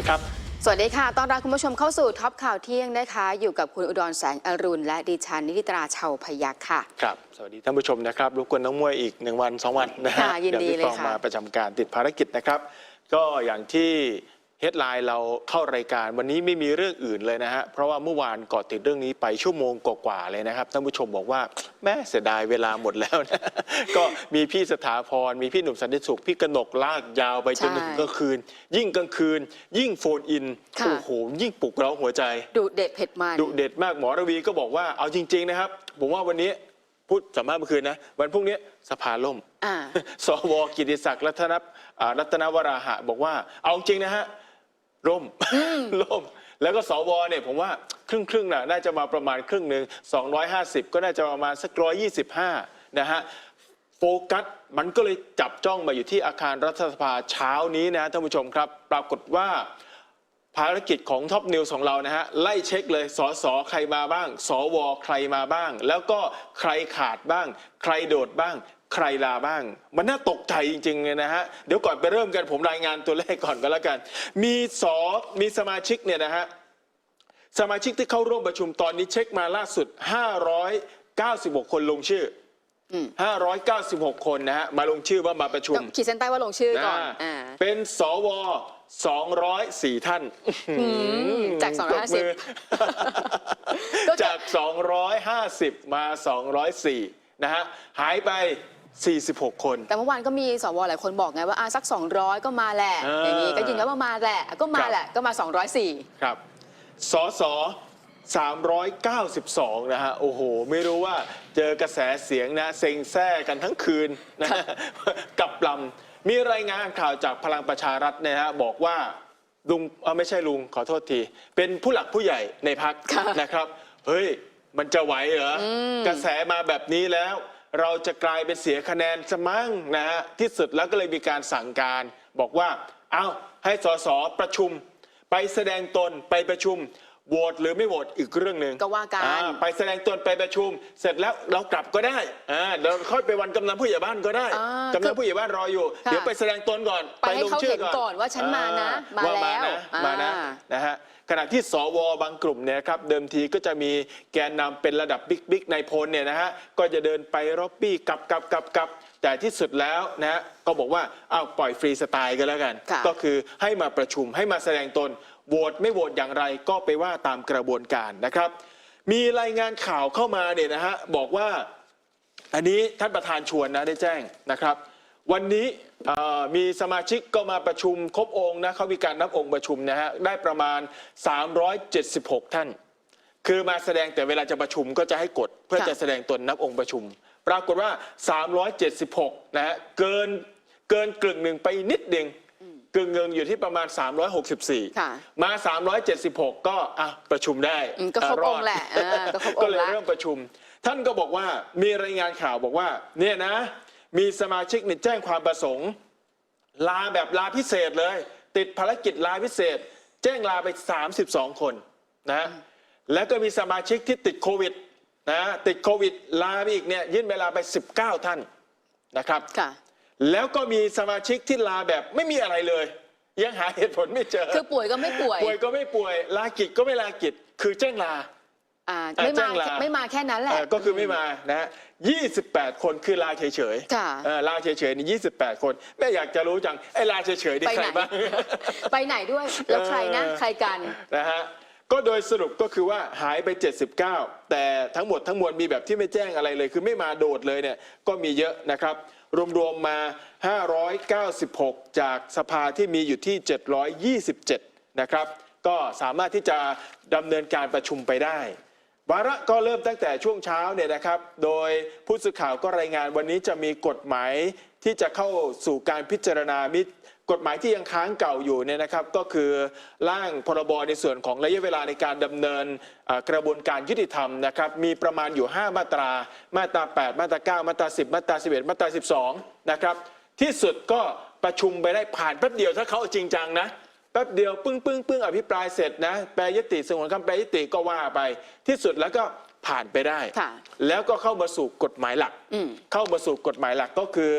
ดีครับ สวัสดีค่ะต้อนรับคุณผู้ชมเข้าสู่ท็อปข่าวเที่ยงนะคะ อยู่กับคุณอุดรแสงอรุณ และดิฉันนิติตราเชาพยักษ์ค่ะ ครับ สวัสดีท่านผู้ชมนะครับรบกวนน้องมวยอีกหนึ่งวันสองวันนะฮะค่ะยินดีวพี่เลยฟองค่ะมาประจำการติดภารกิจนะครับ ก็อย่างที่ เฮดไลน์เราเข้ารายการวันนี้ไม่มีเรื่องอื่นเลยนะฮะ เพราะว่าเมื่อวานเกาะติดเรื่องนี้ไปชั่วโมงกว่าๆเลยนะครับท่านผู้ชมบอกว่าแม่เสียดายเวลาหมดแล้วนะ ก็มีพี่สถาพร มีพี่หนุ่มสันติสุข พี่กนกลากยาวไปจนถึงใช่กลางคืน ยิ่งกลางคืน ยิ่งโฟนอินค่ะ โอ้โหยิ่งปลุกเร้าหัวใจ ดุเด็ดเผ็ดมัน ดุเด็ดมากหมอระวีก็บอกว่าเอาจริง ๆ นะครับ ผมว่าวันนี้พูดสัมภาษณ์เมื่อคืนนะ วันพรุ่งนี้สภาล่ม อ่า สวกิติศักดิ์รัตนอ่ารัตนวราหะ บอกว่าเอาจริงนะฮะ ร่มร่ม แล้วก็สวเนี่ยผมว่าครึ่งครึ่งๆน่ะน่าจะมาประมาณครึ่งหนึ่ง250 ก็น่าจะประมาณสัก125นะฮะโฟกัสมันก็เลยจับจ้องมาอยู่ที่อาคารรัฐสภาเช้านี้นะท่านผู้ชมครับ ปรากฏว่าภารกิจของท็อปนิวส์ของเรานะฮะ ไล่เช็คเลยสอสอใครมาบ้าง สวใครมาบ้าง แล้วก็ใครขาดบ้าง ใครโดดบ้าง ใครลาบ้าง มันน่าตกใจจริงๆเลยนะฮะ เดี๋ยวก่อนไปเริ่มกันผมรายงานตัวเลขก่อนก็แล้วกัน มีสอมีสมาชิกเนี่ยนะฮะ สมาชิกที่เข้าร่วมประชุมตอนนี้เช็คมาล่าสุด 596 คนลงชื่ออม596 คนนะฮะ มาลงชื่อว่ามาประชุม ขีดเส้นใต้ว่าลงชื่อก่อนนะอ่าเป็นสว204 ท่านจากปรบมือ250ก็จะจาก 250 มา 204 นะฮะ หายไป 46 คน แต่เมื่อวานก็มีสวหลายคนบอกไงว่าอะสัก 200 ก็มาแหละ เออออย่างนี้ก็ยืนยันว่ามาแหละ ก็มาครับ แหละ ก็มา 204 ครับ สส392 นะฮะ โอ้โห ไม่รู้ว่าเจอกระแสเสียงนะ เซ็งแซ่กันทั้งคืนนะฮะกับลำ มีรายงานข่าวจากพลังประชารัฐเนยนะฮะ บอกว่า ลุงเอ่อไม่ใช่ลุงขอโทษที เป็นผู้หลักผู้ใหญ่ในพักค่ะนะครับ เฮ้ย มันจะไหวเหรออมกระแสมาแบบนี้แล้ว เราจะกลายเป็นเสียคะแนนสมั่งนะฮะที่สุดแล้วก็เลยมีการสั่งการบอกว่า เอาให้สสประชุม ไปแสดงตนไปประชุม โหวตหรือไม่โหวตอีกเรื่องหนึ่งก็ว่ากันอ่ไปแสดงตนไปประชุม เสร็จแล้วเรากลับก็ได้อ่าเราค่อยไปวันกำนันผู้ใหญ่บ้านก็ได้อ่ากำนันผู้ใหญ่บ้านรออยู่ ค่ะ เดี๋ยวไปแสดงตนก่อนไปให้ลงเขาชื่อเห็นก่อนว่าฉันมานะอ่มาว่าแล้วนะมานะอ่า นะฮะขณะที่สวบางกลุ่มเนี่ยนะครับเดิมทีก็จะมีแกนนำเป็นระดับบิ๊กบิ๊กในพลเนี่ยนะฮะก็จะเดินไปรอบบี้กลับกลับกลับกลับแต่ที่สุดแล้วนะฮะก็บอกว่าอ้าวปล่อยฟรีสไตล์กันแล้วกัน ค่ะ ก็คือให้มาประชุมให้มาแสดงตน โหวตไม่โหวตอย่างไรก็ไปว่าตามกระบวนการนะครับ มีรายงานข่าวเข้ามาเนี่ยนะฮะบอกว่าอันนี้ท่านประธานชวนนะได้แจ้งนะครับ วันนี้มีสมาชิกก็มาประชุมครบองค์นะเขามีการนับองค์ประชุมนะฮะได้ประมาณ 376 ท่าน คือมาแสดงแต่เวลาจะประชุมก็จะให้กด เพื่อจะแสดงตนนับองค์ประชุม ปรากฏว่า 376 นะฮะเกินเกินกึ่งหนึ่งไปนิดเดียว กึ่งหนึ่งอยู่ที่ประมาณ 364 ค่ะ มา 376 ก็อะประชุมได้อืมก็ครบรองค์แหละอ่าก็ครบองค์ก็เลยละเริ่มประชุม ท่านก็บอกว่ามีรายงานข่าวบอกว่า เนี่ยนะ มีสมาชิกเนี่ยแจ้งความประสงค์ ลาแบบลาพิเศษเลย ติดภารกิจลาพิเศษ แจ้งลาไป 32 คนนะแล้วก็มีสมาชิกที่ติดโควิดนะติดโควิดลาไปอีกเนี่ยยื่นเวลาไป 19 ท่านนะครับ ค่ะ แล้วก็มีสมาชิกที่ลาแบบไม่มีอะไรเลย ยังหาเหตุผลไม่เจอ คือป่วยก็ไม่ป่วย ป่วยก็ไม่ป่วย ลากิจก็ไม่ลากิจ คือแจ้งลาอ่าอ่าไม่แจ้มางลาไม่มาแค่นั้นแหละเอ่อก็คือไม่มานะฮะ28 คนคือลาเฉยๆค่ะเออลาเฉยๆนี่28 คนแม่อยากจะรู้จังไอ้ลาเฉยๆนี่ไปใครไหนบ้างไปไหนด้วยแล้วใครนะเออใครกันนะฮะก็โดยสรุปก็คือว่าหายไป 79 แต่ทั้งหมดทั้งมวลมีแบบที่ไม่แจ้งอะไรเลย คือไม่มาโดดเลยเนี่ยก็มีเยอะนะครับ รวมๆมา 596 จากสภาที่มีอยู่ที่ 727 นะครับ ก็สามารถที่จะดำเนินการประชุมไปได้ วาระก็เริ่มตั้งแต่ช่วงเช้าเนี่ยนะครับ โดยผู้สื่อข่าวก็รายงานวันนี้จะมีกฎหมายที่จะเข้าสู่การพิจารณามิตรกฎหมายที่ยังค้างเก่าอยู่เนี่ยนะครับ ก็คือร่างพรบในส่วนของระยะเวลาในการดำเนินกระบวนการยุติธรรมนะครับ มีประมาณอยู่ 5 มาตรา มาตรา 8 มาตรา 9 มาตรา 10 มาตรา 11 มาตรา 12 นะครับ ที่สุดก็ประชุมไปได้ผ่านแป๊บเดียวถ้าเขาจริงจังนะ แป๊บเดียวปึ้งปึ้งปึ้งอภิปรายเสร็จนะแปรยติสงวนคำแปรยติก็ว่าไป ที่สุดแล้วก็ผ่านไปได้ค่ะแล้วก็เข้ามาสู่กฎหมายหลักอืมเข้ามาสู่กฎหมายหลักก็คือ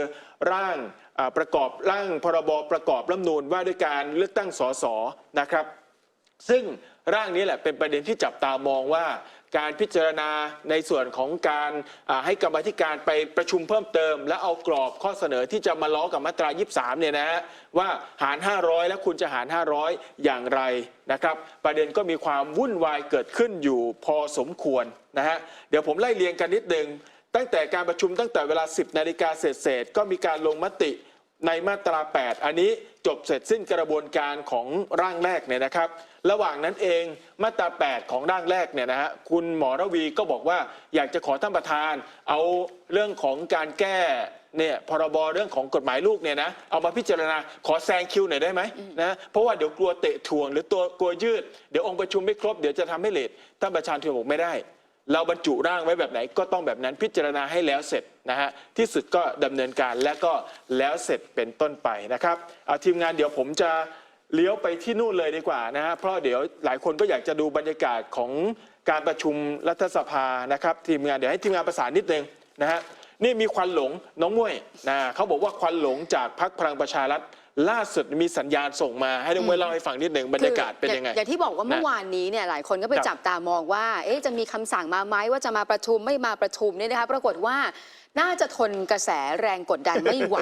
ร่างอ่าประกอบร่างพรบประกอบรัฐธรรมนูญว่าด้วยการเลือกตั้งสสนะครับ ซึ่งร่างนี้แหละเป็นประเด็นที่จับตามองว่า การพิจารณาในส่วนของการให้กรรมธิการไปประชุมเพิ่มเติม และเอากรอบข้อเสนอที่จะมาล้อกับมาตรา 23 เนี่ยนะฮะว่าหาร 500 แล้วคุณจะหาร 500 อย่างไรนะครับ ประเด็นก็มีความวุ่นวายเกิดขึ้นอยู่พอสมควรนะฮะเดี๋ยวผมไล่เรียงกันนิดนึงตั้งแต่การประชุมตั้งแต่เวลา 10 นาฬิกาเศษๆก็มีการลงมติ ในมาตรา 8 อันนี้จบเสร็จสิ้นกระบวนการของร่างแรกเนี่ยนะครับ ระหว่างนั้นเองมาตรา 8 ของร่างแรกเนี่ยนะฮะคุณหมอระวีก็บอกว่าอยากจะขอท่านประธาน เอาเรื่องของการแก้เนี่ยพรบเรื่องของกฎหมายลูกเนี่ยนะเอามาพิจารณาขอแซงคิวหน่อยได้ไหมนะเพราะว่าเดี๋ยวกลัวเตะถ่วง หรือตัวกลัวยืด เดี๋ยวองค์ประชุมไม่ครบเดี๋ยวจะทำให้เลทท่านประธานทวงบอกไม่ได้ เราบรรจุร่างไว้แบบไหนก็ต้องแบบนั้นพิจารณาให้แล้วเสร็จนะฮะที่สุดก็ดำเนินการและก็แล้วเสร็จเป็นต้นไปนะครับเอาทีมงานเดี๋ยวผมจะเลี้ยวไปที่นู่นเลยดีกว่านะฮะเพราะเดี๋ยวหลายคนก็อยากจะดูบรรยากาศของการประชุมรัฐสภานะครับ ทีมงานเดี๋ยวให้ทีมงานประสานนิดนึงนะฮะนี่มีควันหลงน้องมุ้ยนะเขาบอกว่าควันหลงจากพรรคพลังประชารัฐ ล่าสุดมีสัญญาณส่งมาให้น้องมุ้ยเล่าให้ฟังนิดนึงบรรยากาศเป็นยังไง อย่างที่บอกว่าเมื่อวานนี้เนี่ยหลายคนก็ไปครับจับตามองว่าเอ๊ะจะมีคำสั่งมาไหมว่าจะมาประชุมไม่มาประชุมเนี่ยนะคะปรากฏว่าน่าจะทนกระแสแรงกดดันไม่ไหว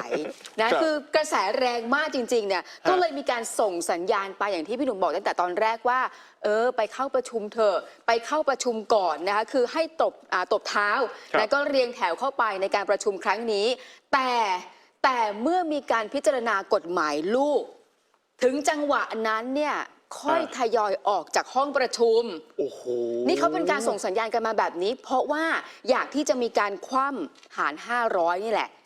นะครับคือกระแสแรงมากจริงๆเนี่ยก็เลยมีการส่งสัญญาณไปอย่างที่พี่หนุ่มบอกตั้งแต่ตอนแรกว่า เออ ไปเข้าประชุมเถอะไปเข้าประชุมก่อนนะคะคือให้ตบอ่าตบเท้าครับแล้วก็เรียงแถวเข้าไปในการประชุมครั้งนี้ แต่ แต่เมื่อมีการพิจารณากฎหมายลูก ถึงจังหวะนั้นเนี่ยค่อยอ่าทยอยออกจากห้องประชุม โอ้โห นี่เขาเป็นการส่งสัญญาณกันมาแบบนี้ เพราะว่าอยากที่จะมีการคว่ำหาร 500 นี่แหละอืม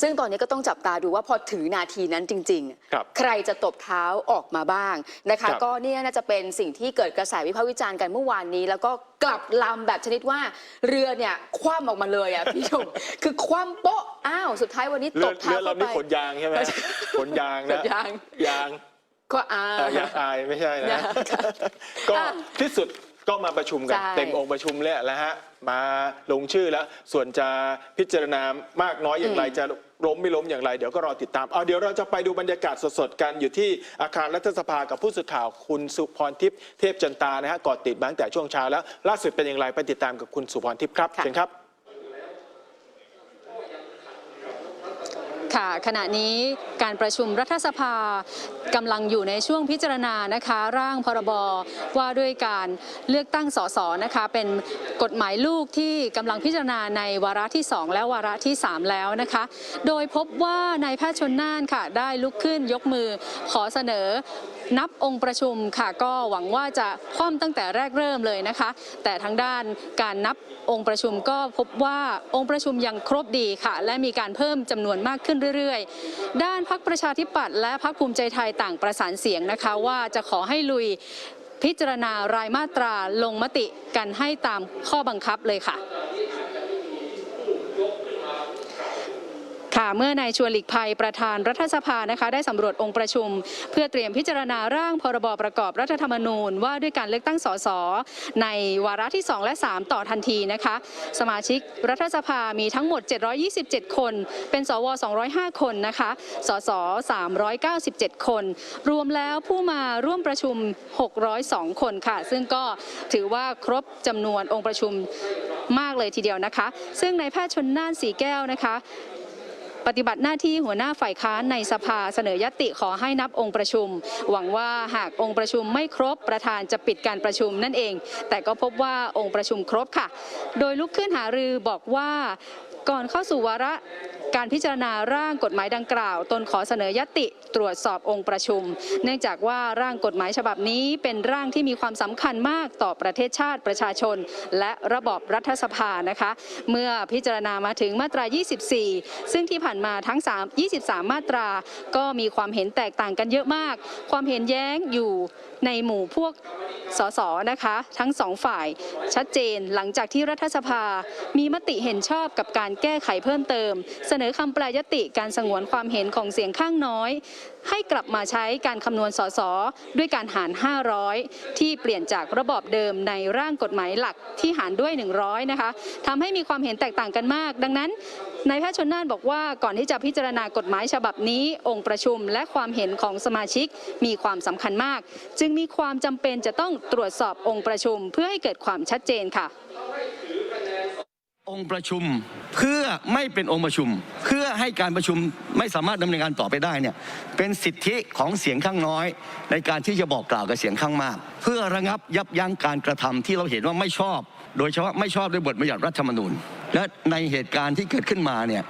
ซึ่งตอนนี้ก็ต้องจับตาดูว่าพอถึงนาทีนั้นจริงครับใครจะตบเท้าออกมาบ้างนะครัคะบก็เนี่ยน่าจะเป็นสิ่งที่เกิดกระแสวิพากษ์วิจารณ์กันเมื่อวานนี้ แล้วก็กลับลำแบบชนิดว่าเรือเนี่ยคว่ำออกมาเลยอะพี่ชมคือคว่ำโป๊ะอ้าวสุดท้ายวันนี้เรืตอบเท้าเรือเข้าลำไปนี้ขนยางใช่ไหมขนยางขนะนยางยางก็อาเอ่อยางอายไม่ใช่นะยางค่ะก็อะที่สุดก็มาประชุมกันใช่เต็มองค์ประชุมเลยแล้วฮะ มาลงชื่อแล้ว ส่วนจะพิจารณามากน้อยอย่างไรจะล้มไม่ล้มอย่างไรเดี๋ยวก็รอติดตามเอาเดี๋ยวเราจะไปดูบรรยากาศสดๆกันอยู่ที่อาคารรัฐสภากับผู้สื่อข่าวคุณสุพรทิพย์เทพจันตานะฮะก่อติดมาตั้งแต่ช่วงเช้าแล้วล่าสุดเป็นอย่างไรไปติดตามกับคุณสุพรทิพย์ครับค่ะเชิญครับ ค่ะขณะนี้การประชุมรัฐสภากำลังอยู่ในช่วงพิจารณานะคะ ร่างพรบว่าด้วยการเลือกตั้งสสนะคะ เป็นกฎหมายลูกที่กำลังพิจารณาในวาระที่ 2 และวาระที่ 3 แล้วนะคะ โดยพบว่านายแพทย์ชนน่านค่ะ ได้ลุกขึ้นยกมือขอเสนอ นับองค์ประชุมค่ะก็หวังว่าจะคว่ำตั้งแต่แรกเริ่มเลยนะคะ แต่ทางด้านการนับองค์ประชุมก็พบว่าองค์ประชุมยังครบดีค่ะ และมีการเพิ่มจำนวนมากขึ้นเรื่อยๆ ด้านพักประชาธิปัตย์และพักภูมิใจไทยต่างประสานเสียงนะคะ ว่าจะขอให้ลุยพิจารณารายมาตราลงมติกันให้ตามข้อบังคับเลยค่ะ ค่ะ เมื่อนายชวนหลีกภัยประธานรัฐสภานะคะ ได้สำรวจองค์ประชุม เพื่อเตรียมพิจารณาร่างพรบประกอบรัฐธรรมนูญ ว่าด้วยการเลือกตั้งสสในวาระที่ 2 และ 3 ต่อทันทีนะคะ สมาชิกรัฐสภามีทั้งหมด 727 คน เป็นสว 205 คนนะคะสส397 คน รวมแล้วผู้มาร่วมประชุม 602 คนค่ะ ซึ่งก็ถือว่าครบจำนวนองค์ประชุมมากเลยทีเดียวนะคะ ซึ่งนายแพทย์ชนน่านสีแก้วนะคะ ปฏิบัติหน้าที่หัวหน้าฝ่ายค้านในสภาเสนอยติขอให้นับองค์ประชุม หวังว่าหากองค์ประชุมไม่ครบประธานจะปิดการประชุมนั่นเอง แต่ก็พบว่าองค์ประชุมครบค่ะ โดยลุกขึ้นหารือบอกว่าก่อนเข้าสู่วาระ การพิจารณาร่างกฎหมายดังกล่าว ตนขอเสนอยติตรวจสอบองค์ประชุม เนื่องจากว่าร่างกฎหมายฉบับนี้เป็นร่างที่มีความสำคัญมากต่อประเทศชาติประชาชน และระบอบรัฐสภานะคะ เมื่อพิจารณามาถึงมาตรา 24 ซึ่งที่ผ่านมาทั้ง 3 23 มาตรา ก็มีความเห็นแตกต่างกันเยอะมาก ความเห็นแย้งอยู่ในหมู่พวกสสนะคะ ทั้งสองฝ่ายชัดเจนหลังจากที่รัฐสภา มีมติเห็นชอบกับการแก้ไขเพิ่มเติมเสนอคำแปลยติการสงวนความเห็นของเสียงข้างน้อย ให้กลับมาใช้การคำนวณสสด้วยการหาร 500 ที่เปลี่ยนจากระบอบเดิมในร่างกฎหมายหลักที่หารด้วย 100 นะคะทำให้มีความเห็นแตกต่างกันมาก ดังนั้นนายแพทย์ชนน่านบอกว่าก่อนที่จะพิจารณากฎหมายฉบับนี้ องค์ประชุมและความเห็นของสมาชิกมีความสำคัญมาก จึงมีความจำเป็นจะต้องตรวจสอบองค์ประชุมเพื่อให้เกิดความชัดเจนค่ะ องค์ประชุมเพื่อไม่เป็นองค์ประชุม เพื่อให้การประชุมไม่สามารถดำเนินการต่อไปได้เนี่ยเป็นสิทธิของเสียงข้างน้อย ในการที่จะบอกกล่าวกับเสียงข้างมาก เพื่อระงับยับยั้งการกระทำที่เราเห็นว่าไม่ชอบ โดยเฉพาะไม่ชอบด้วยบทบัญญัติรัฐธรรมนูญ และในเหตุการณ์ที่เกิดขึ้นมาเนี่ย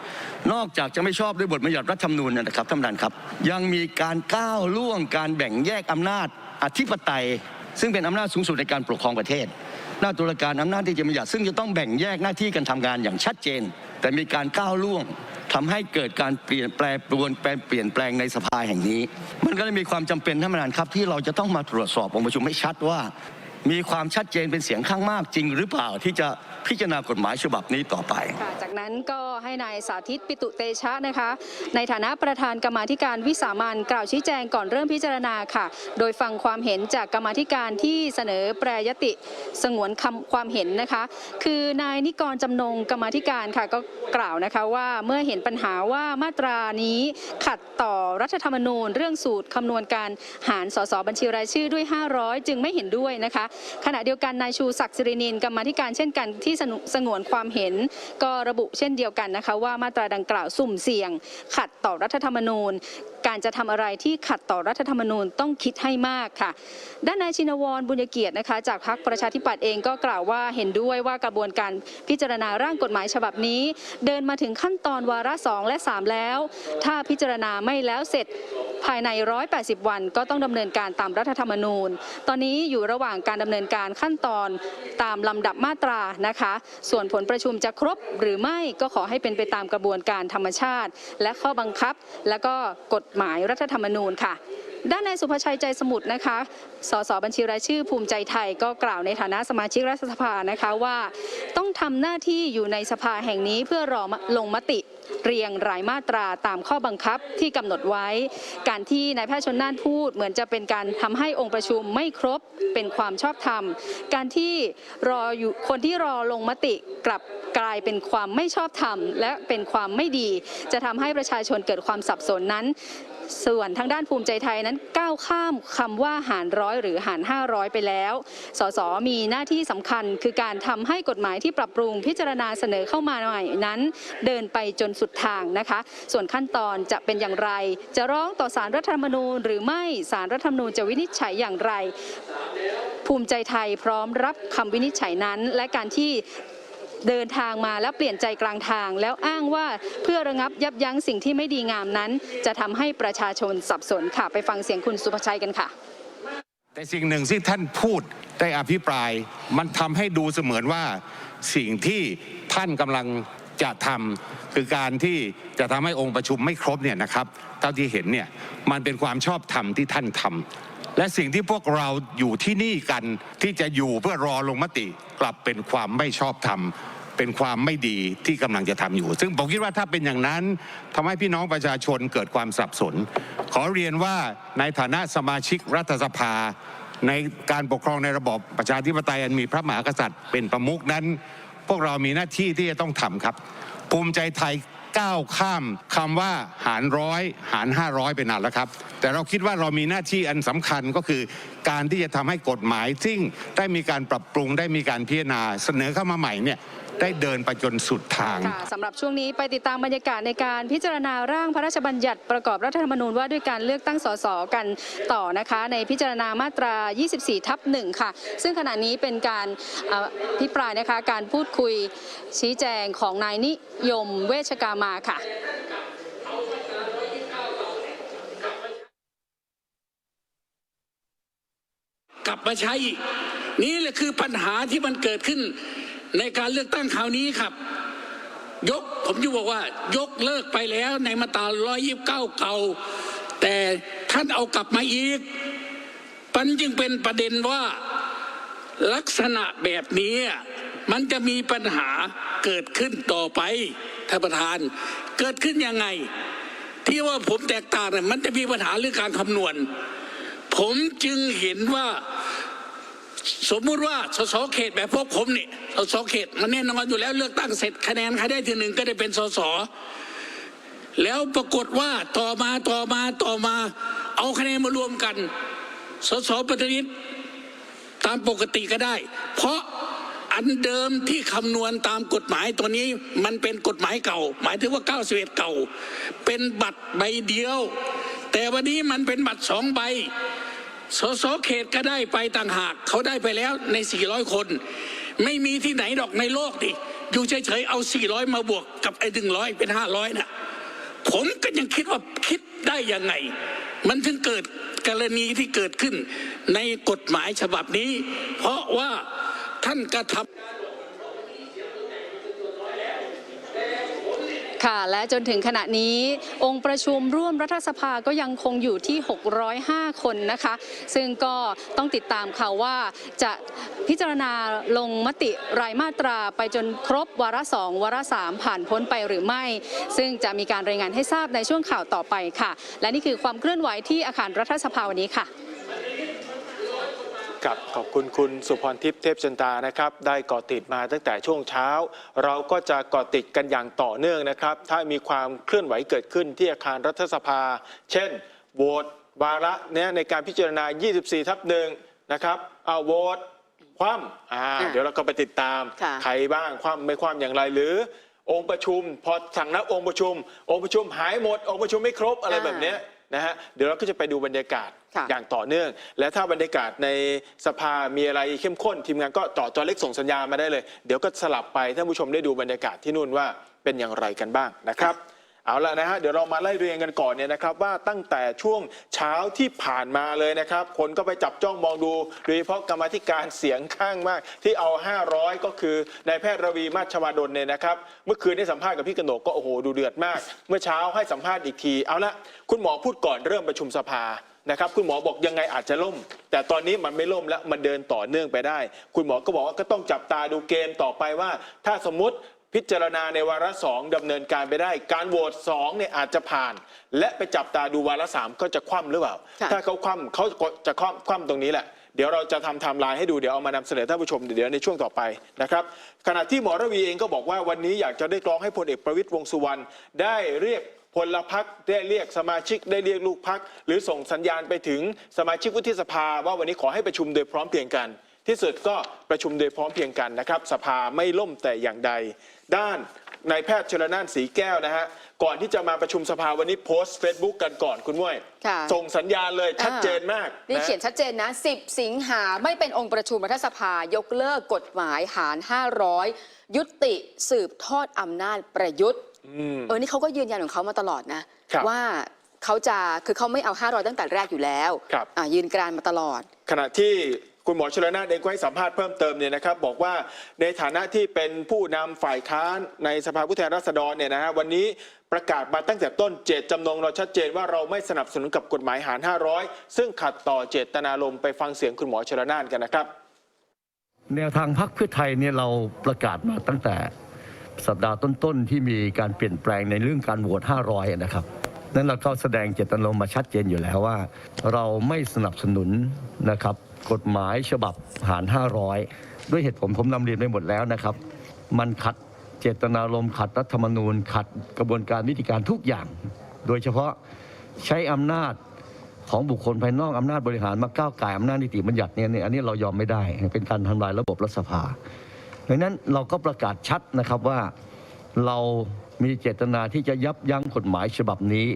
นอกจากจะไม่ชอบด้วยบทบัญญัติรัฐธรรมนูญนะครับท่านประธานครับ ยังมีการก้าวล่วงการแบ่งแยกอำนาจอธิปไตย ซึ่งเป็นอำนาจสูงสุดในการปกครองประเทศ หน้าตุลาการอำนาจที่จะบัญญัติซึ่งจะต้องแบ่งแยกหน้าที่กันทำงานอย่างชัดเจน แต่มีการก้าวล่วงทำให้เกิดการเปลี่ยนแปลปรวนแปลเปลี่ยนแปลงในสภาแห่งนี้ มันก็เลยมีความจำเป็นท่านประธานครับ ที่เราจะต้องมาตรวจสอบองค์ประชุมให้ชัดว่า มีความชัดเจนเป็นเสียงข้างมากจริงหรือเปล่าที่จะพิจารณากฎหมายฉบับนี้ต่อไป ค่ะจากนั้นก็ให้นายสาธิตปิตุเตชะนะคะ ในฐานะประธานกรรมาธิการวิสามันกล่าวชี้แจงก่อนเริ่มพิจารณาค่ะ โดยฟังความเห็นจากกรรมาธิการที่เสนอแปรยติสงวนคำความเห็นนะคะ คือนายนิกรจำนงกรรมาธิการค่ะก็กล่าวนะคะว่าเมื่อเห็นปัญหาว่ามาตรานี้ขัดต่อรัฐธรรมนูญ เรื่องสูตรคำนวณการหารสสบัญชีรายชื่อด้วย 500 จึงไม่เห็นด้วยนะคะขณะเดียวกันนายชูศักดิ์สิรินินกรรมาธิการเช่นกันที่สนุสงวนความเห็น ก็ระบุเช่นเดียวกันนะคะว่ามาตราดังกล่าวสุ่มเสี่ยง ขัดต่อรัฐธรรมนูญ การจะทำอะไรที่ขัดต่อรัฐธรรมนูญต้องคิดให้มากค่ะ ด้านนายชินวรบุญเกียรตินะคะ จากพรรคประชาธิปัตย์เองก็กล่าวว่าเห็นด้วยว่ากระบวนการพิจารณาร่างกฎหมายฉบับนี้ เดินมาถึงขั้นตอนวาระสองและ 3 แล้ว ถ้าพิจารณาไม่แล้วเสร็จภายใน 180 วันก็ต้องดำเนินการตามรัฐธรรมนูญ ตอนนี้อยู่ระหว่างการดำเนินการขั้นตอนตามลำดับมาตรานะคะ ส่วนผลประชุมจะครบหรือไม่ก็ขอให้เป็นไปตามกระบวนการธรรมชาติ และข้อบังคับ และก็กฎหมายรัฐธรรมนูญค่ะด้านนายสุภชัยใจสมุทรนะคะ สสบัญชีรายชื่อภูมิใจไทยก็กล่าวในฐานะสมาชิกรัฐสภานะคะว่า ต้องทำหน้าที่อยู่ในสภาแห่งนี้เพื่อรอลงมติ เรียงรายมาตราตามข้อบังคับที่กำหนดไว้ การที่นายแพทย์ชนน่านพูด เหมือนจะเป็นการทำให้องค์ประชุมไม่ครบเป็นความชอบธรรม การที่รออยู่คนที่รอลงมติกลับกลายเป็นความไม่ชอบธรรม และเป็นความไม่ดี จะทำให้ประชาชนเกิดความสับสนนั้น ส่วนทางด้านภูมิใจไทยนั้นก้าวข้ามคำว่าหารร้อยหรือหาร 500 ไปแล้ว สสมีหน้าที่สำคัญ คือการทำให้กฎหมายที่ปรับปรุงพิจารณาเสนอเข้ามาใหม่นั้น เดินไปจนสุดทางนะคะ ส่วนขั้นตอนจะเป็นอย่างไร จะร้องต่อสารรัฐธรรมนูญ หรือไม่สารรัฐธรรมนูญจะวินิจฉัยอย่างไร ภูมิใจไทยพร้อมรับคำวินิจฉัยนั้น และการที่ เดินทางมาแล้วเปลี่ยนใจกลางทาง แล้วอ้างว่าเพื่อระงับยับยั้งสิ่งที่ไม่ดีงามนั้น จะทำให้ประชาชนสับสนค่ะ ไปฟังเสียงคุณสุภชัยกันค่ะ แต่สิ่งหนึ่งที่ท่านพูดได้อภิปราย มันทำให้ดูเสมือนว่าสิ่งที่ท่านกำลังจะทำคือการที่จะทำให้องค์ประชุมไม่ครบเนี่ยนะครับเท่าที่เห็นเนี่ยมันเป็นความชอบธรรมที่ท่านทำ และสิ่งที่พวกเราอยู่ที่นี่กันที่จะอยู่เพื่อรอลงมติกลับเป็นความไม่ชอบธรรมเป็นความไม่ดีที่กำลังจะทำอยู่ ซึ่งผมคิดว่าถ้าเป็นอย่างนั้นทำให้พี่น้องประชาชนเกิดความสับสน ขอเรียนว่าในฐานะสมาชิกรัฐสภา ในการปกครองในระบอบประชาธิปไตยอันมีพระมหากษัตริย์เป็นประมุขนั้น พวกเรามีหน้าที่ที่จะต้องทำครับ ภูมิใจไทย ก้าวข้ามคำว่าหารร้อยหารห้าร้อยไปนานแล้วครับ แต่เราคิดว่าเรามีหน้าที่อันสำคัญก็คือการที่จะทำให้กฎหมายซึ่งได้มีการปรับปรุงได้มีการพิจารณาเสนอเข้ามาใหม่เนี่ย ได้เดินไปจนสุดทางค่ะสำหรับช่วงนี้ไปติดตามบรรยากาศในการพิจารณาร่างพระราชบัญญัติประกอบรัฐธรรมนูญว่าด้วยการเลือกตั้งสสกันต่อนะคะ ในพิจารณามาตรา 24 ทับ1ค่ะ ซึ่งขณะนี้เป็นการเอ่อพิปรายนะคะการพูดคุยชี้แจงของนายนิยมเวชกามาค่ะกลับมาใช้อีกนี่แหละคือปัญหาที่มันเกิดขึ้น ในการเลือกตั้งคราวนี้ครับ ยกผมจะบอกว่า ยกเลิกไปแล้วในมาตรา129เก่า แต่ท่านเอากลับมาอีกมันจึงเป็นประเด็นว่าลักษณะแบบนี้มันจะมีปัญหาเกิดขึ้นต่อไปท่านประธาน เกิดขึ้นยังไง ที่ว่าผมแตกต่างเนี่ยมันจะมีปัญหาเรื่องการคำนวณ ผมจึงเห็นว่า สมมุติว่าสสเขตแบบพวกผมเนี่ยสสเขตมันแน่นอนอยู่แล้วเลือกตั้งเสร็จคะแนนใครได้ที่หนึ่งก็ได้เป็นสสแล้วปรากฏว่าต่อมาต่อมาต่อมา เอาคะแนนมารวมกัน สสปฏิริษตามปกติก็ได้ เพราะอันเดิมที่คำนวณตามกฎหมายตัวนี้มันเป็นกฎหมายเก่า หมายถึงว่า 91 เก่า เป็นบัตรใบเดียว แต่วันนี้มันเป็นบัตรสองใบ สสเขตก็ได้ไปต่างหาก เขาได้ไปแล้วใน 400 คน ไม่มีที่ไหนดอกในโลกดิอยู่เฉยๆเอา 400 มาบวกกับไอ้หนึ่งร้อยเป็น 500น่ะผมก็ยังคิดว่าคิดได้ยังไง มันถึงเกิดกรณีที่เกิดขึ้นในกฎหมายฉบับนี้ เพราะว่าท่านกระทำ ค่ะและจนถึงขณะนี้องค์ประชุมร่วมรัฐสภาก็ยังคงอยู่ที่ 605 คนนะคะ ซึ่งก็ต้องติดตามค่ะว่าจะพิจารณาลงมติรายมาตราไปจนครบวาระสองวาระสามผ่านพ้นไปหรือไม่ ซึ่งจะมีการรายงานให้ทราบในช่วงข่าวต่อไปค่ะ และนี่คือความเคลื่อนไหวที่อาคารรัฐสภาวันนี้ค่ะ ครับขอบคุณคุณสุพรทิพย์เทพจันตานะครับ ได้เกาะติดมาตั้งแต่ช่วงเช้า เราก็จะเกาะติดกันอย่างต่อเนื่องนะครับ ถ้ามีความเคลื่อนไหวเกิดขึ้นที่อาคารรัฐสภา เช่นโหวตวาระเนี่ยในการพิจารณา 24 ทับหนึ่งนะครับเอาโหวตคว่ำอ่าอะเดี๋ยวเราก็ไปติดตาม ค่ะ ใครบ้างคว่ำไม่คว่ำอย่างไรหรือ องค์ประชุม พอสั่งนับองค์ประชุม องค์ประชุมหายหมด องค์ประชุมไม่ครบอะไรแบบเนี้ย นะฮะเดี๋ยวเราก็จะไปดูบรรยากาศค่ะอย่างต่อเนื่อง และถ้าบรรยากาศในสภามีอะไรเข้มข้น ทีมงานก็ต่อจอเล็กส่งสัญญาณมาได้เลย เดี๋ยวก็สลับไปท่านผู้ชมได้ดูบรรยากาศที่นู่นว่าเป็นอย่างไรกันบ้างนะครับ เอาละนะฮะเดี๋ยวเรามาไล่เรียงกันก่อนเนี่ยนะครับว่าตั้งแต่ช่วงเช้าที่ผ่านมาเลยนะครับ คนก็ไปจับจ้องมองดูโดยเฉพาะกรรมธิการเสียงข้างมาก ที่เอา 500 ก็คือนายแพทย์ระวีมาชวาดลเนี่ยนะครับ เมื่อคืนได้สัมภาษณ์กับพี่กนกก็โอ้โหดูเดือดมาก เมื่อเช้าให้สัมภาษณ์อีกที เอาละคุณหมอพูดก่อนเริ่มประชุมสภานะครับคุณหมอบอกยังไงอาจจะล่ม แต่ตอนนี้มันไม่ล่มแล้วมันเดินต่อเนื่องไปได้ คุณหมอก็บอกว่าก็ต้องจับตาดูเกมต่อไปว่า ถ้าสมมติ พิจารณาในวาระสองดำเนินการไปได้ การโหวตสองเนี่ยอาจจะผ่าน และไปจับตาดูวาระสามก็จะคว่ำหรือเปล่า ค่ะ ถ้าเขาคว่ำเขาจะคว่ำคว่ำตรงนี้แหละ เดี๋ยวเราจะทำไทม์ไลน์ให้ดูเดี๋ยวเอามานำเสนอท่านผู้ชมเดี๋ยวในช่วงต่อไปนะครับขณะที่หมอระวีเองก็บอกว่าวันนี้อยากจะได้กร้องให้พลเอกประวิตยวงษ์สุวรรณได้เรียกพลพักได้เรียกสมาชิกได้เรียกลูกพัก หรือส่งสัญญาณไปถึงสมาชิกวุฒิสภา ว่าวันนี้ขอให้ประชุมโดยพร้อมเพรียงกัน ที่สุดก็ประชุมโดยพร้อมเพรียงกันนะครับ สภาไม่ล่มแต่อย่างใด ด้านนายแพทย์ชลนานสีแก้วนะฮะ ก่อนที่จะมาประชุมสภาวันนี้โพสต์เฟซบุ๊กกันก่อนคุณม้วยค่ะ ส่งสัญญาณเลยชัดเจนมากนี่นะเขียนชัดเจนนะ 10 สิงหาไม่เป็นองค์ประชุมรัฐสภายกเลิกกฎหมายหาร 500 ยุติสืบทอดอำนาจประยุทธ์อืมเออนี่เขาก็ยืนยันของเขามาตลอดนะ ครับว่าเขาจะคือเขาไม่เอา 500 ตั้งแต่แรกอยู่แล้วครับ อะยืนกรานมาตลอด ขณะที่ คุณหมอชลนาเองก็ให้สัมภาษณ์เพิ่มเติมเนี่ยนะครับบอกว่าในฐานะที่เป็นผู้นำฝ่ายค้านในสภาผู้แทนราษฎรเนี่ยนะฮะวันนี้ประกาศมาตั้งแต่ต้นเจตจำนงเราชัดเจนว่าเราไม่สนับสนุนกับกฎหมายหาร 500 ซึ่งขัดต่อเจตนารมณ์ไปฟังเสียงคุณหมอชลนานกันนะครับ แนวทางพรรคเพื่อไทยเนี่ยเราประกาศมาตั้งแต่สัปดาห์ต้นๆ ที่มีการเปลี่ยนแปลงในเรื่องการโหวต500 นะครับนั้นเราก็แสดงเจตนารมณ์มาชัดเจนอยู่แล้วว่า เราไม่สนับสนุนนะครับ กฎหมายฉบับหาร 500 ด้วยเหตุผลผมนำเรียนไปหมดแล้วนะครับ มันขัดเจตนารมณ์ขัดรัฐธรรมนูญ ขัดกระบวนการวิธีการทุกอย่าง โดยเฉพาะใช้อำนาจของบุคคลภายนอกอำนาจบริหารมาก้าวไก่อำนาจนิติบัญญัตินี่ยเนี่ยอันนี้เรายอมไม่ได้ เป็นการทำลายระบบรัฐสภาดังนั้นเราก็ประกาศชัดนะครับว่าเรามีเจตนาที่จะยับยั้งกฎหมายฉบับนี้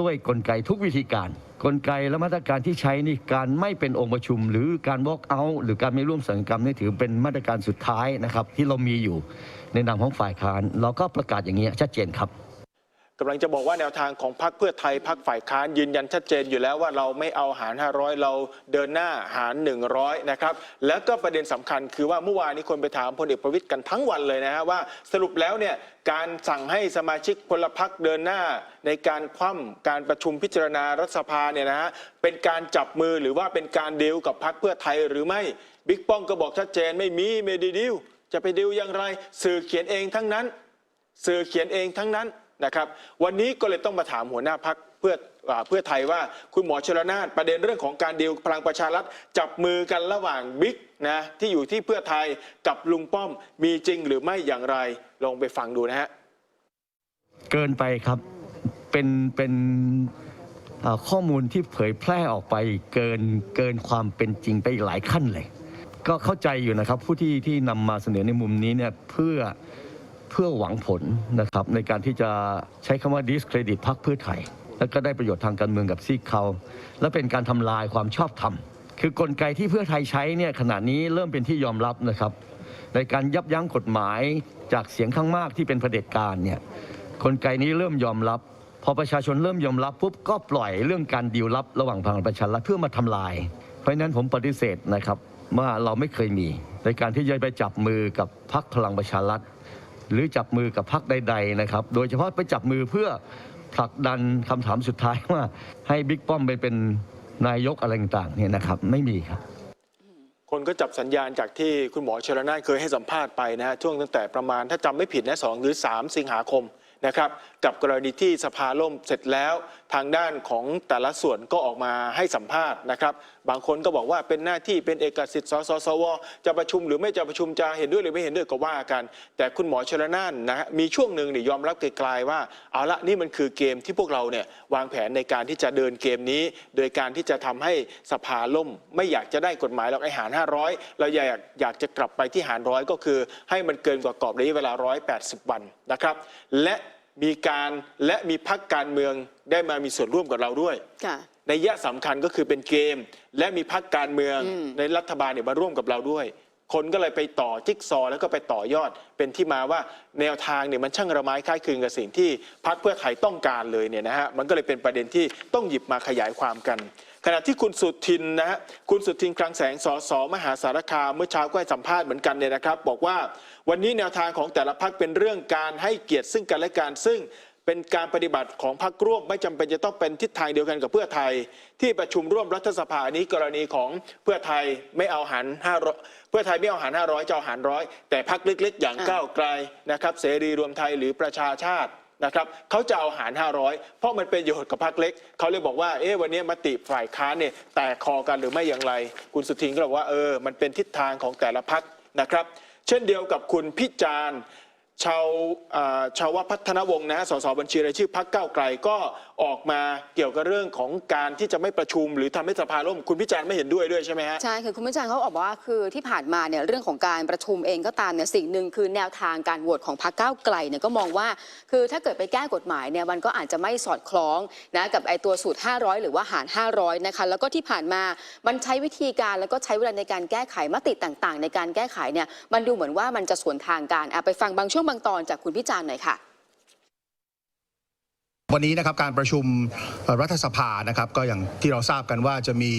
ด้วยกลไกทุกวิธีการ กลไกและมาตรการที่ใช้นี่การไม่เป็นองค์ประชุม หรือการ walk out หรือการไม่ร่วมสังกรรมนี่ถือเป็นมาตรการสุดท้ายนะครับที่เรามีอยู่ในนามของฝ่ายค้าน เราก็ประกาศอย่างนี้ชัดเจนครับ กำลังจะบอกว่าแนวทางของพรรคเพื่อไทยพรรคฝ่ายค้านยืนยันชัดเจนอยู่แล้วว่าเราไม่เอาหาร 500 เราเดินหน้าหาร 100 นะครับ แล้วก็ประเด็นสำคัญคือว่าเมื่อวานนี้คนไปถามพลเอกประวิตยกันทั้งวันเลยนะฮะว่าสรุปแล้วเนี่ยการสั่งให้สมาชิกพลพรรคเดินหน้า ในการคว่ำการประชุมพิจารณารัฐสภาเนี่ยนะฮะเป็นการจับมือหรือว่าเป็นการดีลกับพรรคเพื่อไทยหรือไม่บิ๊กป้อมก็บอกชัดเจนไม่มีไม่ด้ดีลจะไปดีลอย่างไร สื่อเขียนเองทั้งนั้น สื่อเขียนเองทั้งนั้น นะครับวันนี้ก็เลยต้องมาถามหัวหน้าพักเพื่ออเพื่อไทยว่าคุณหมอชลนานประเด็นเรื่องของการดีลพลังประชารัฐจับมือกันระหว่างบิ๊กนะที่อยู่ที่เพื่อไทยกับลุงป้อมมีจริงหรือไม่อย่างไรลองไปฟังดูนะฮะเกินไปครับเป็นเป็นข้อมูลที่เผยแพร่ออกไปเกินเกินความเป็นจริงไปหลายขั้นเลย ก็เข้าใจอยู่นะครับ ผู้ที่ที่นำมาเสนอในมุมนี้เนี่ยเพื่อ เพื่อหวังผลนะครับในการที่จะใช้คำว่า discredit พรรคเพื่อไทย แล้วก็ได้ประโยชน์ทางการเมืองกับซีกเขาและเป็นการทำลายความชอบธรรม คือกลไกที่เพื่อไทยใช้เนี่ยขณะนี้เริ่มเป็นที่ยอมรับนะครับ ในการยับยั้งกฎหมายจากเสียงข้างมากที่เป็นเผด็จการเนี่ยกลไกนี้เริ่มยอมรับพอประชาชนเริ่มยอมรับปุ๊บก็ปล่อยเรื่องการดีลลับระหว่างพลังประชารัฐเพื่อมาทำลาย เพราะฉะนั้นผมปฏิเสธนะครับว่าเราไม่เคยมี ในการที่จะไปจับมือกับพรรคพลังประชารัฐ หรือจับมือกับพรรคใด ๆ นะครับ โดยเฉพาะไปจับมือเพื่อผลักดันคำถามสุดท้ายว่า ให้บิ๊กป้อมไปเป็นนายกอะไรต่างๆเนี่ยนะครับ ไม่มีครับ คนก็จับสัญญาณจากที่คุณหมอชลนานเคยให้สัมภาษณ์ไปนะฮะช่วงตั้งแต่ประมาณถ้าจำไม่ผิดนะสองหรือ 3 สิงหาคมนะครับ กับกรณีที่สภาล่มเสร็จแล้วทางด้านของแต่ละส่วนก็ออกมาให้สัมภาษณ์นะครับ บางคนก็บอกว่าเป็นหน้าที่เป็นเอกสิทธิ์สสสว จะประชุมหรือไม่จะประชุมจะเห็นด้วยหรือไม่เห็นด้วยก็ว่ากัน แต่คุณหมอชลนานนะฮะมีช่วงหนึ่งเนี่ยยอมรับไกลๆว่าเอาละนี่มันคือเกมที่พวกเราเนี่ยวางแผนในการที่จะเดินเกมนี้ โดยการที่จะทำให้สภาล่ม ไม่อยากจะได้กฎหมายหรอกไอหาร 500 เราอยากอยากจะกลับไปที่หารร้อยก็คือ ให้มันเกินกว่ากรอบระยะเวลา 180 วันนะครับ และ มีการและมีพักการเมืองได้มามีส่วนร่วมกับเราด้วยค่ะในยะสำคัญก็คือเป็นเกม และมีพักการเมืองอืมในรัฐบาลเนี่ยมาร่วมกับเราด้วย คนก็เลยไปต่อจิ๊กซอว์แล้วก็ไปต่อยอด เป็นที่มาว่าแนวทางเนี่ยมันช่างระไม้คล้ายคลึงกับสิ่งที่พักเพื่อไทยต้องการเลยเนี่ยนะฮะมันก็เลยเป็นประเด็นที่ต้องหยิบมาขยายความกัน ขณะที่คุณสุทินนะฮะคุณสุทินคลังแสงสสมหาสารคามเมื่อเช้าก็ให้สัมภาษณ์เหมือนกันเนี่ยนะครับ บอกว่าวันนี้แนวทางของแต่ละพักเป็นเรื่องการให้เกียรติซึ่งกันและกันซึ่งเป็นการปฏิบัติของพรรคร่วมไม่จำเป็นจะต้องเป็นทิศทางเดียวกันกับเพื่อไทย ที่ประชุมร่วมรัฐสภาอันนี้กรณีของเพื่อไทยไม่เอาหัน500เพื่อไทยไม่เอาหัน500จะเอาหันร้อยแต่พรรคเล็กๆ อย่างก้าวไกลนะครับเสรีรวมไทยหรือประชาชาติ นะครับเขาจะเอาหาร 500 เพราะมันเป็นประโยชน์กับพรรคเล็ก เขาเลยบอกว่าเอ๊ะวันนี้มติฝ่ายค้านเนี่ยแตกคอกันหรือไม่อย่างไร คุณสุทินก็บอกว่าเออมันเป็นทิศทางของแต่ละพรรคนะครับ เช่นเดียวกับคุณพิจารณ์ชาวชาวพัฒนวงศ์นะสสบัญชีรายชื่อพรรคเก้าวไกลก็ ออกมาเกี่ยวกับเรื่องของการที่จะไม่ประชุม หรือทำให้สภาล่มคุณพิจารณ์ไม่เห็นด้วยด้วยใช่ไหมฮะใช่คือคุณผู้ชมเขาบอกว่าคือที่ผ่านมาเนี่ยเรื่องของการประชุมเองก็ตามเนี่ยสิ่งหนึ่งคือแนวทางการโหวตของพรรคก้าวไกลเนี่ยก็มองว่า คือถ้าเกิดไปแก้กฎหมายเนี่ยมันก็อาจจะไม่สอดคล้องนะกับไอตัวสูตร 500 หรือว่าหาร 500 นะคะแล้วก็ที่ผ่านมามันใช้วิธีการแล้วก็ใช้เวลาในการแก้ไขมติต่างๆ ในการแก้ไขเนี่ยมันดูเหมือนว่ามันจะสวนทางกันอะไปฟังบางช่วงบางตอนจากคุณพิจารณ์หน่อยค่ะ วันนี้นะครับการประชุมรัฐสภานะครับก็อย่างที่เราทราบกันว่าจะมี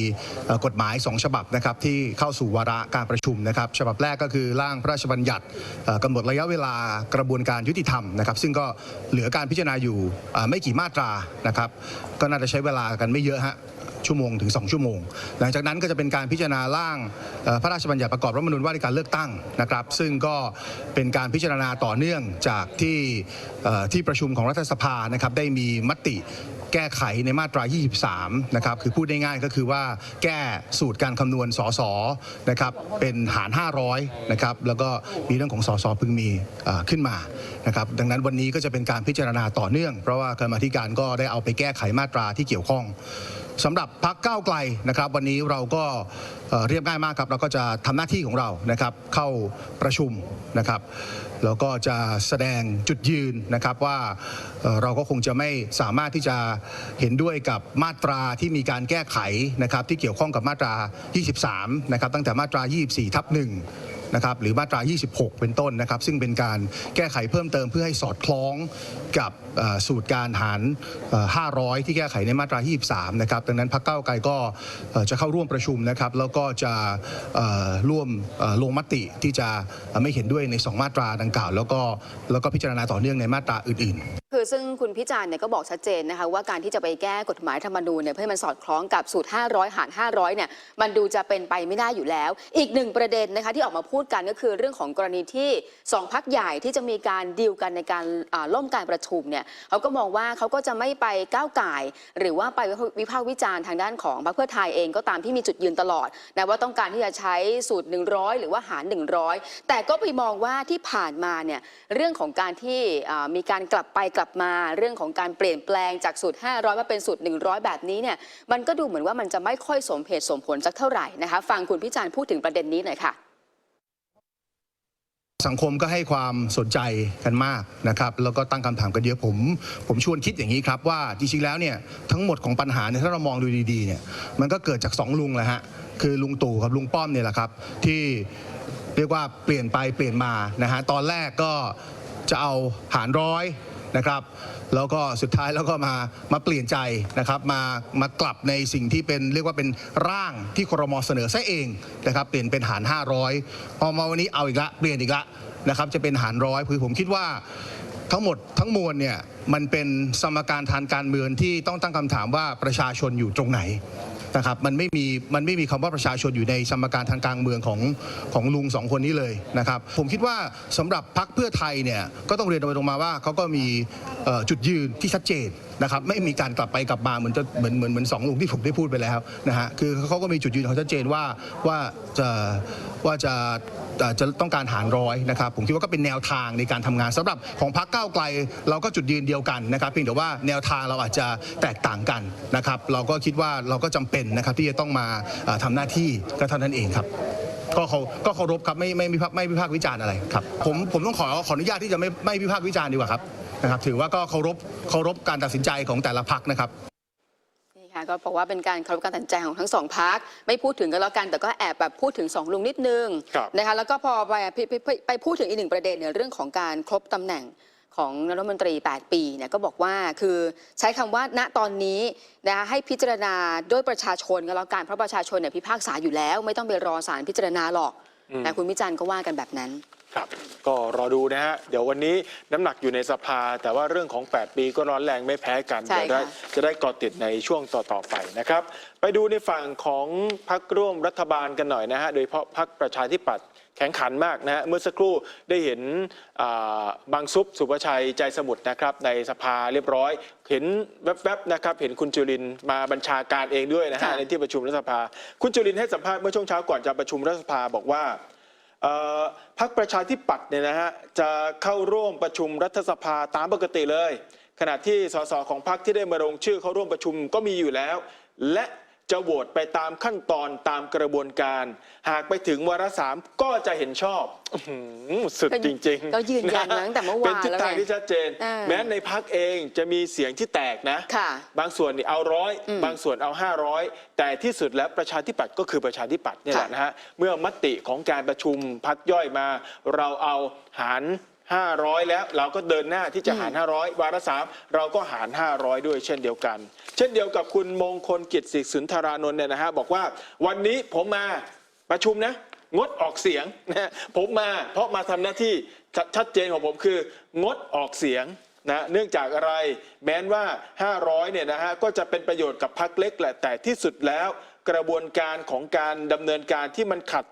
กฎหมาย 2 ฉบับนะครับที่เข้าสู่วาระการประชุมนะครับฉบับแรกก็คือร่างพระราชบัญญัติเอ่อกำหนดระยะเวลากระบวนการยุติธรรมนะครับซึ่งก็เหลือการพิจารณาอยู่ไม่กี่มาตรานะครับก็น่าจะใช้เวลากันไม่เยอะฮะ ชั่วโมงถึง 2 ชั่วโมง หลังจากนั้นก็จะเป็นการพิจารณาร่างพระราชบัญญัติประกอบรัฐมนูญว่าด้วยการเลือกตั้งนะครับ ซึ่งก็เป็นการพิจารณาต่อเนื่องจากที่ที่ประชุมของรัฐสภานะครับได้มีมติแก้ไขในมาตรา 23 นะครับ คือพูดได้ง่ายก็คือว่าแก้สูตรการคำนวณสสนะครับ เป็นหาร 500 นะครับ แล้วก็มีเรื่องของสสพึงมีขึ้นมา นะครับ ดังนั้นวันนี้ก็จะเป็นการพิจารณาต่อเนื่อง เพราะว่ากรรมธิการก็ได้เอาไปแก้ไขมาตราที่เกี่ยวข้อง สำหรับพักก้าวไกลนะครับ วันนี้เราก็เเรียบง่ายมากครับ เราก็จะทำหน้าที่ของเรานะครับ เข้าประชุมนะครับแล้วก็จะแสดงจุดยืนนะครับว่าเเราก็คงจะไม่สามารถที่จะเห็นด้วยกับมาตราที่มีการแก้ไขนะครับ ที่เกี่ยวข้องกับมาตรา 23 นะครับ ตั้งแต่มาตรา 24 ทับ1 นะครับหรือมาตรา 26 เป็นต้นนะครับ ซึ่งเป็นการแก้ไขเพิ่มเติมเพื่อให้สอดคล้องกับสูตรการหาร 500 ที่แก้ไขในมาตรา 23 นะครับ ดังนั้นพรรคเก้าไกลก็จะเข้าร่วมประชุมนะครับ แล้วก็จะร่วมลงมติที่จะไม่เห็นด้วยใน 2 มาตราดังกล่าว แล้วก็แล้วก็พิจารณาต่อเนื่องในมาตราอื่นๆคือซึ่งคุณพิจารณ์เนี่ยก็บอกชัดเจนนะคะว่าการที่จะไปแก้กฎหมายธรรมนูญเนี่ยเพื่อให้มันสอดคล้องกับสูตร 500 หาร 500 เนี่ยมันดูจะเป็นไปไม่ได้อยู่แล้ว อีกหนึ่งประเด็นนะคะที่ออกมาพูดกันก็คือเรื่องของกรณีที่สองพักใหญ่ที่จะมีการดีลกันในการล่มการประชุมเนี่ยเขาก็มองว่าเขาก็จะไม่ไปก้าวไก่หรือว่าไปวิพากษ์วิจารณ์ทางด้านของพรรคเพื่อไทยเองก็ตามที่มีจุดยืนตลอดนะว่าต้องการที่จะใช้สูตร 100 หรือว่าหาร 100 แต่ก็ไปมองว่าที่ผ่านมาเนี่ยเรื่องของการที่มีการกลับไปกลับมาเรื่องของการเปลี่ยนแปลงจากสูตร 500 มาเป็นสูตร 100 แบบนี้เนี่ยมันก็ดูเหมือนว่ามันจะไม่ค่อยสมเหตุสมผลสักเท่าไหร่นะคะฟังคุณพิจารณ์พูดถึงประเด็นนี้หน่อยค่ะสังคมก็ให้ความสนใจกันมากนะครับแล้วก็ตั้งคำถามกันเยอะผม ผมชวนคิดอย่างนี้ครับว่าจริงๆแล้วเนี่ยทั้งหมดของปัญหาเนี่ยถ้าเรามองดูดีๆเนี่ยมันก็เกิดจากสองลุงแหละฮะคือลุงตู่กับลุงป้อมเนี่ยแหละครับ ที่เรียกว่าเปลี่ยนไปเปลี่ยนมานะฮะตอนแรกก็จะเอาหารร้อย นะครับ แล้วก็สุดท้ายแล้วก็มามาเปลี่ยนใจนะครับ มามากลับในสิ่งที่เป็นเรียกว่าเป็นร่างที่ครมเสนอซะเองนะครับเปลี่ยนเป็นหาร 500 พอมาวันนี้เอาอีกละเปลี่ยนอีกละนะครับจะเป็นหารร้อยคือผมคิดว่าทั้งหมดทั้งมวลเนี่ยมันเป็นสมการทางการเมืองที่ต้องตั้งคำถามว่าประชาชนอยู่ตรงไหน นะครับมันไม่มีมันไม่มีคำว่าประชาชนอยู่ในสมการทางการเมืองของของลุงสองคนนี้เลยนะครับ ผมคิดว่าสำหรับพรรคเพื่อไทยเนี่ยก็ต้องเรียนตรงไปตรงมาว่าเขาก็มีจุดยืนที่ชัดเจน นะครับไม่มีการกลับไปกลับมาเหมือนจะเหมือนเหมือนเหมือนสองลุงที่ผมได้พูดไปแล้วนะฮะคือเขาก็มีจุดยืนของเขาชัดเจนว่าว่าจะว่าจะจะต้องการหารร้อยนะครับผมคิดว่าก็เป็นแนวทางในการทำงานสำหรับของพรรคก้าวไกล เราก็จุดยืนเดียวกันนะครับเพียงแต่ว่าแนวทางเราอาจจะแตกต่างกันนะครับเราก็คิดว่าเราก็จำเป็นนะครับที่จะต้องมาเอ่อทำหน้าที่ก็เท่านั้นเองครับ ก็เขาก็เคารพครับไม่ไม่ไม่ไม่วิพากษ์วิจารณ์อะไรครับผมผมต้องขอขออนุญาตที่จะไม่ไม่วิพากษ์วิจารณ์ดีกว่าครับ นะครับถือว่าก็เคารพเคารพการตัดสินใจของแต่ละพรรคนะครับนี่ค่ะก็บอกว่าเป็นการเคารพการตัดสินใจของทั้งสองพักไม่พูดถึงกันแล้วกันแต่ก็แอบแบบพูดถึงสองลุงนิดนึงครับนะคะแล้วก็พอไปไปไปไปไปพูดถึงอีกหนึ่งประเด็นเนี่ยเรื่องของการครบตำแหน่งของนายรัฐมนตรี 8 ปีเนี่ยก็บอกว่าคือใช้คำว่าณตอนนี้นะคะให้พิจารณาด้วยประชาชนก็แล้วกันเพราะประชาชนเนี่ยพิพากษาอยู่แล้ว ไม่ต้องไปรอศาลพิจารณาหรอกอืมแต่คุณวิจันทร์ก็ว่ากันแบบนั้น ครับก็รอดูนะฮะ เดี๋ยววันนี้น้ำหนักอยู่ในสภา แต่ว่าเรื่องของ 8 ปีก็ร้อนแรงไม่แพ้กันใช่เดี๋ยวได้ค่ะ จะได้เกาะติดในช่วงต่อ ๆ ไปนะครับ ไปดูในฝั่งของพักร่วมรัฐบาลกันหน่อยนะฮะ โดยเฉพาะพักประชาธิปัตย์แข็งขันมากนะฮะ เมื่อสักครู่ได้เห็นอ่าบางซุปสุภชัยใจสมุทรนะครับ ในสภาเรียบร้อย เห็นแวบๆนะครับ เห็นคุณจุลินทร์มาบัญชาการเองด้วยนะฮะค่ะ ในที่ประชุมรัฐสภา คุณจุลินทร์ให้สัมภาษณ์เมื่อช่วงเช้าก่อนจะประชุมรัฐสภาบอกว่า พรรคประชาธิปัตย์เนี่ยนะฮะจะเข้าร่วมประชุมรัฐสภาตามปกติเลย ขณะที่สสของพรรคที่ได้มาลงชื่อเข้าร่วมประชุมก็มีอยู่แล้ว และ จะโหวตไปตามขั้นตอนตามกระบวนการ หากไปถึงวาระสามก็จะเห็นชอบอื้อหือสุดจริงๆก็ยืนยันมาตั้งแต่เมื่อวานเป็นทิศทางแล้วไงที่ชัดเจน อ่า แม้ในพักเองจะมีเสียงที่แตกนะ ค่ะ บางส่วนนี่เอาร้อยอืมบางส่วนเอา 500 แต่ที่สุดแล้วประชาธิปัตย์ก็คือประชาธิปัตย์เนี่ยแหละค่ะนะฮะ เมื่อมติของการประชุมพักย่อยมา เราเอาหาร 500 แล้วเราก็เดินหน้าที่จะหาร 500 วาระสามเราก็หาร 500 ด้วยเช่นเดียวกัน เช่นเดียวกับคุณมงคลกิจศิษย์สุนทรานนท์เนี่ยนะฮะบอกว่าวันนี้ผมมาประชุมนะงดออกเสียงนะฮะผมมาเพราะมาทำหน้าที่ชัดชัดเจนของผมคือ งดออกเสียงนะเนื่องจากอะไรแม้นว่า 500เนี่ยนะฮะก็จะเป็นประโยชน์กับพักเล็กแหละแต่ที่สุดแล้ว กระบวนการของการดำเนินการที่มันขัด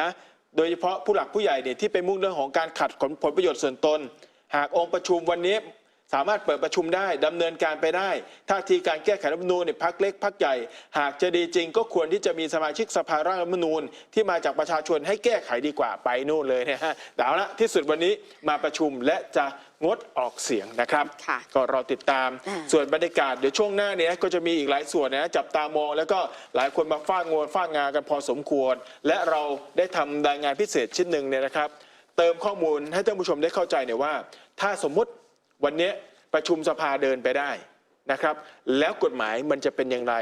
นะ โดยเฉพาะผู้หลักผู้ใหญ่เนี่ยที่ไปมุ่งเรื่องของการขัดผลประโยชน์ส่วนตน หากองค์ประชุมวันนี้ สามารถเปิดประชุมได้ดำเนินการไปได้ท่าทีการแก้ไขรัฐธรรมนูญเนี่ยพักเล็กพักใหญ่ หากจะดีจริงก็ควรที่จะมีสมาชิกสภาร่างรัฐธรรมนูญ ที่มาจากประชาชนให้แก้ไขดีกว่าไปนู่นเลยนะฮะแต่เอาละที่สุดวันนี้มาประชุมและจะงดออกเสียงนะครับค่ะก็รอติดตามอ่าส่วนบรรยากาศเดี๋ยวช่วงหน้าเนี้ก็จะมีอีกหลายส่วนนะจับตามอง แล้วก็หลายคนมาฟาดงวนฟาดงากันพอสมควร และเราได้ทำรายงานพิเศษชิ้นหนึ่งเนี่ยนะครับ เติมข้อมูลให้ท่านผู้ชมได้เข้าใจเนี่ยว่า ถ้าสมมุติ วันนี้ประชุมสภาเดินไปได้นะครับ แล้วกฎหมายมันจะเป็นอย่างไร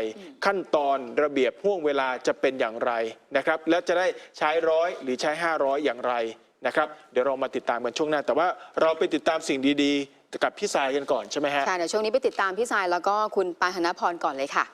ขั้นตอนระเบียบห่วงเวลาจะเป็นอย่างไรนะครับ และจะได้ใช้ร้อยหรือใช้ 500 อย่างไรนะครับ เดี๋ยวเรามาติดตามกันช่วงหน้า แต่ว่าเราไปติดตามสิ่งดีๆ กับพี่สายกันก่อนใช่ไหมฮะค่ะเดี๋ยวช่วงนี้ไปติดตามพี่สายแล้วก็คุณปาหนพรก่อนเลยค่ะ